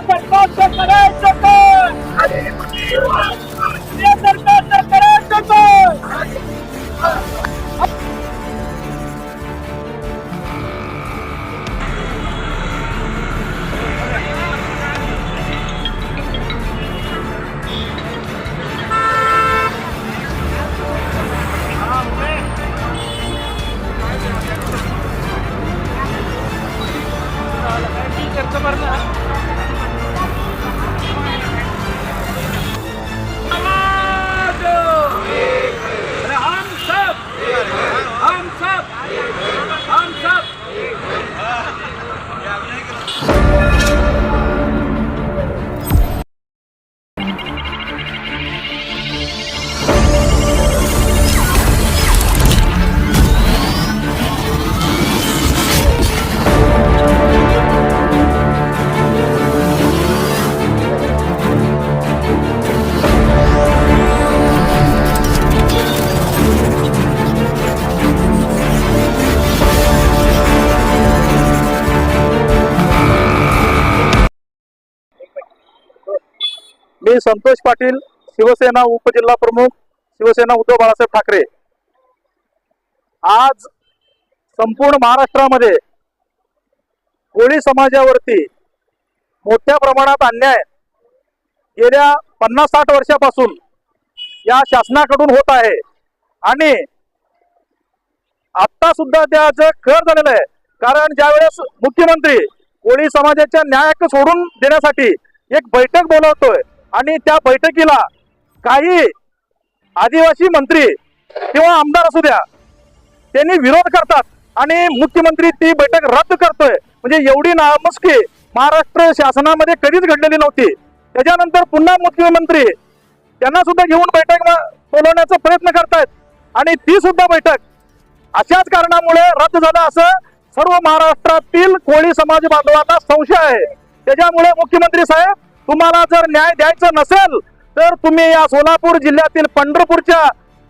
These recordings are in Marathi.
सरकारचं करायचं काय सरकारचं करायचं मी संतोष पाटील शिवसेना उपजिल्हा प्रमुख शिवसेना उद्धव बाळासाहेब ठाकरे. आज संपूर्ण महाराष्ट्रामध्ये कोळी समाजावरती मोठ्या प्रमाणात अन्याय गेल्या पन्नास साठ वर्षापासून या शासनाकडून होत आहे. आणि आता सुद्धा त्याचं खर झालेलं आहे. कारण ज्यावेळेस मुख्यमंत्री कोळी समाजाच्या न्याय सोडून देण्यासाठी एक बैठक बोलवतोय आणि त्या बैठकीला काही आदिवासी मंत्री किंवा आमदार असू द्या त्यांनी विरोध करतात आणि मुख्यमंत्री ती बैठक रद्द करतोय. म्हणजे एवढी नामस्की महाराष्ट्र शासनामध्ये कधीच घडलेली नव्हती. त्याच्यानंतर पुन्हा मुख्यमंत्री त्यांना सुद्धा घेऊन बैठक बोलवण्याचा प्रयत्न करतायत. आणि ती सुद्धा बैठक अशाच कारणामुळे रद्द झालं असं सर्व महाराष्ट्रातील कोळी समाज बांधवांना संशय आहे. त्याच्यामुळे मुख्यमंत्री साहेब तुम्हाला जर न्याय द्यायचा नसेल तर तुम्ही या सोलापूर जिल्ह्यातील पंढरपूरच्या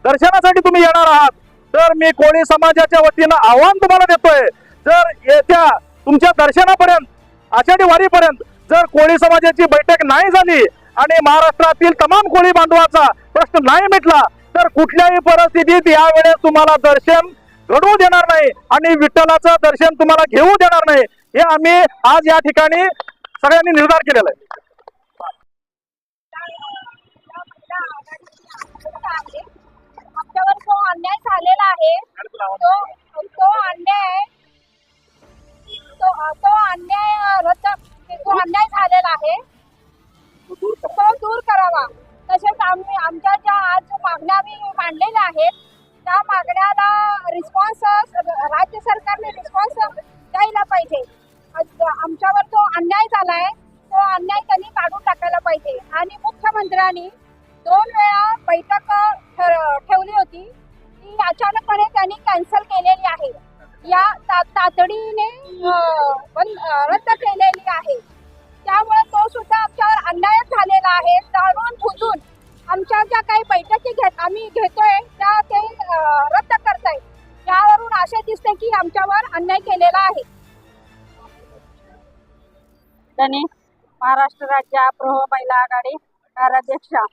दर्शनासाठी तुम्ही येणार आहात. तर मी कोळी समाजाच्या वतीनं आव्हान तुम्हाला देतोय जर येत्या तुमच्या दर्शनापर्यंत आषाढी वारीपर्यंत जर कोळी समाजाची बैठक नाही झाली आणि महाराष्ट्रातील तमाम कोळी बांधवाचा प्रश्न नाही मिटला तर कुठल्याही परिस्थितीत यावेळेस तुम्हाला दर्शन घडवू देणार नाही आणि विठ्ठलाचं दर्शन तुम्हाला घेऊ देणार नाही. हे आम्ही आज या ठिकाणी सगळ्यांनी निर्धार केलेला आहे. आमच्यावर जो अन्याय झालेला आहे तो तो अन्याय तो तो अन्याय रद्द जो अन्याय झालेला आहे. तो दूर करावा. तसेच आम्ही आमच्या ज्या आज मागण्या आम्ही मांडलेल्या आहेत त्या मागण्याला रिस्पॉन्स राज्य सरकारने रिस्पॉन्स द्यायला पाहिजे. आमच्यावर जो अन्याय झालाय तो अन्याय त्यांनी काढून टाकायला पाहिजे. आणि मुख्यमंत्र्यांनी दोन वेळा बैठक ठर- ठेवली होती. ती अचानकपणे त्यांनी कॅन्सल केलेली आहे. या ता- तातडीने रद्द केलेली आहे. त्यामुळे तो सुद्धा आमच्यावर अन्याय झालेला आहे जाणून बुजून आमच्या ज्या काही बैठकी घेत आम्ही घेतोय त्या ते रद्द करतायत. यावरून असे दिसते की आमच्यावर अन्याय केलेला आहे. त्यांनी महाराष्ट्र राज्य अप्रह महिला आघाडी कार्याध्यक्षा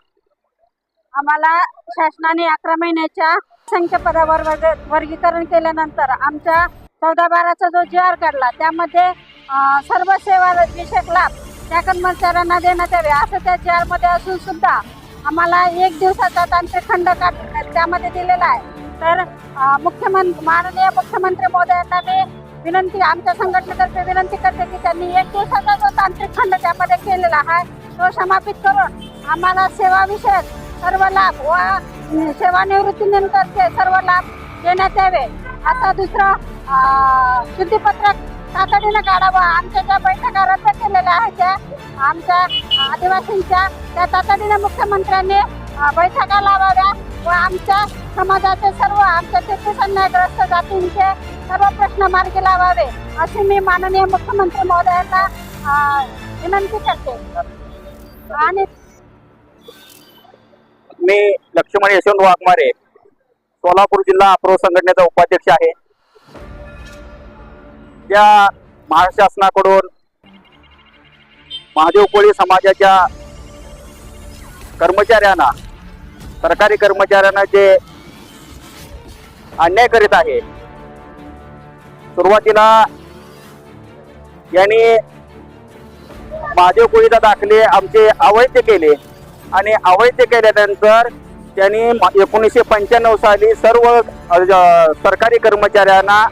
आम्हाला शासनाने अकरा महिन्याच्या संख्या पदावर वर्ग- वर्गीकरण केल्यानंतर आमच्या चौदा बाराचा जो जी आर काढला त्यामध्ये सर्व सेवा विषयक लाभ त्या कर्मचाऱ्यांना देण्यात यावे असं त्या जी आरमध्ये असून सुद्धा आम्हाला एक दिवसाचा तांत्रिक खंड काढ त्यामध्ये दिलेला आहे. तर मुख्यमंत्री माननीय मुख्यमंत्री महोदयांना मी विनंती आमच्या संघटनेतर्फे विनंती करते की त्यांनी एक दिवसाचा जो तांत्रिक खंड त्यामध्ये केलेला आहे तो समापित करून आम्हाला सेवाविषयक सर्व लाभ व सेवानिवृत्तीनंतरचे सर्व लाभ देण्यात यावे. असा दुसरा शुद्धीपत्रक तातडीनं काढावं. आमच्या ज्या बैठका रद्द केलेल्या आहेत त्या आमच्या आदिवासींच्या त्या तातडीनं मुख्यमंत्र्यांनी बैठका लावाव्या व आमच्या समाजाचे सर्व आमच्या तेहतीस जातींचे सर्व प्रश्न मार्गी लावावे अशी मी माननीय मुख्यमंत्री महोदयांना विनंती करते. आणि मी लक्ष्मण यशवंत वाघमारे सोलापूर जिल्हा अप्रो संघटनेचा उपाध्यक्ष आहे. त्या महाराष्ट्र शासनाकडून महादेव कोळी समाजाच्या कर्मचाऱ्यांना सरकारी कर्मचाऱ्यांना जे अन्याय करीत आहे सुरुवातीला यांनी महादेव कोळीला दाखले आमचे अवैध केले. आणि अवैध केल्यानंतर त्यांनी एकोणीसशे पंच्याण्णव साली सर्व सरकारी कर्मचाऱ्यांना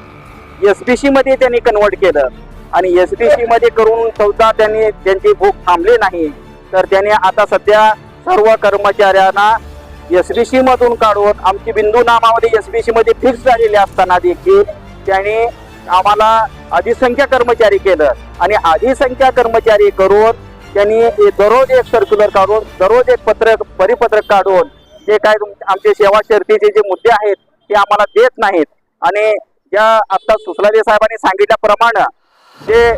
एस पी सीमध्ये त्यांनी कन्वर्ट केलं. आणि एस पी सीमध्ये करून चौदा त्यांनी त्यांची भूक थांबली नाही. तर त्यांनी आता सध्या सर्व कर्मचाऱ्यांना एस बी सीमधून काढून आमची बिंदू नामामध्ये एस बी सीमध्ये फिक्स झालेली असताना देखील त्यांनी आम्हाला अधिसंख्या कर्मचारी केलं. आणि अधिसंख्या कर्मचारी करून त्यांनी हे दररोज एक सर्क्युलर काढून दररोज एक पत्रक परिपत्रक काढून जे काय आमचे सेवा शर्तीचे जे मुद्दे आहेत ते आम्हाला देत नाहीत. आणि ज्या आता सुसलादे साहेबांनी सांगितल्याप्रमाणे जे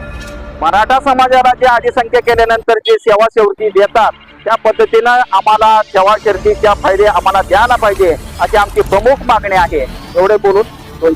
मराठा समाजाला जे अधिसंख्या केल्यानंतर जे सेवा शेवटी देतात त्या पद्धतीनं आम्हाला सेवा शर्तीच्या फायदे आम्हाला द्यायला पाहिजे अशी आमची प्रमुख मागणी आहे. एवढे बोलून दोन